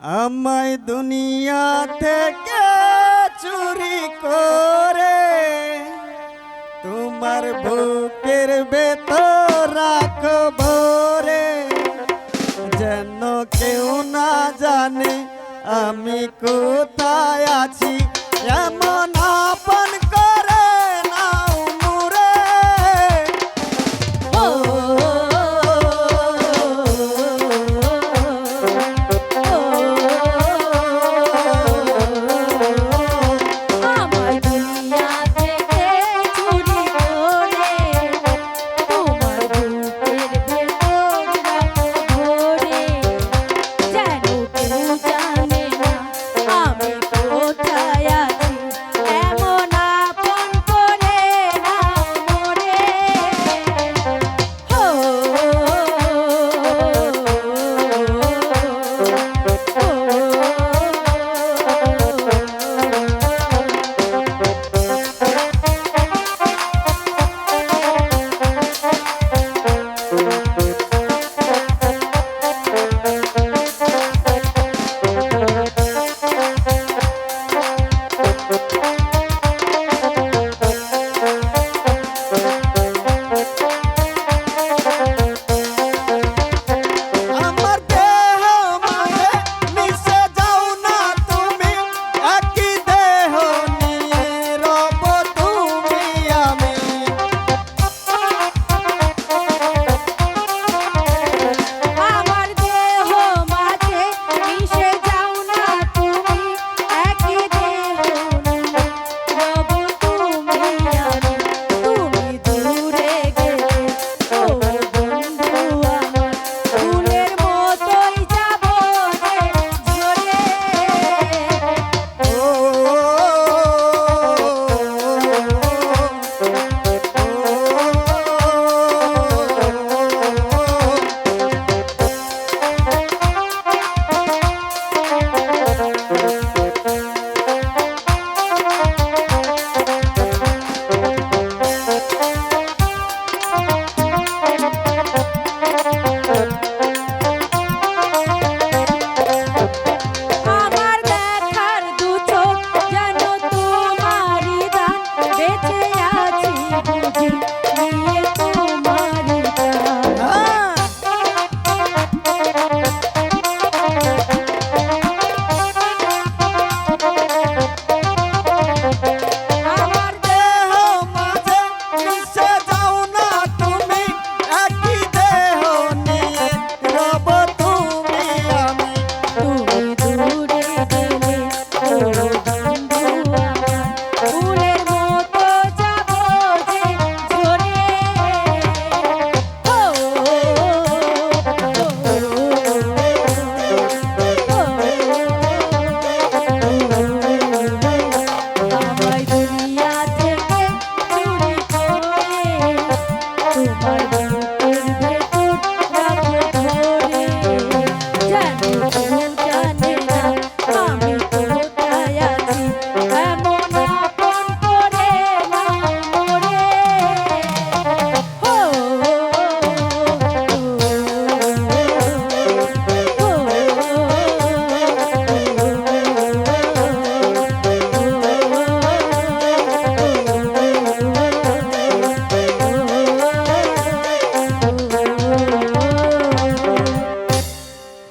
আমায় দুনিয়া থেকে চুরি করে, তোমার বুকের ভেতর রাখব রে যেন কেউ না জানে আমি কোথায় আছি, এমন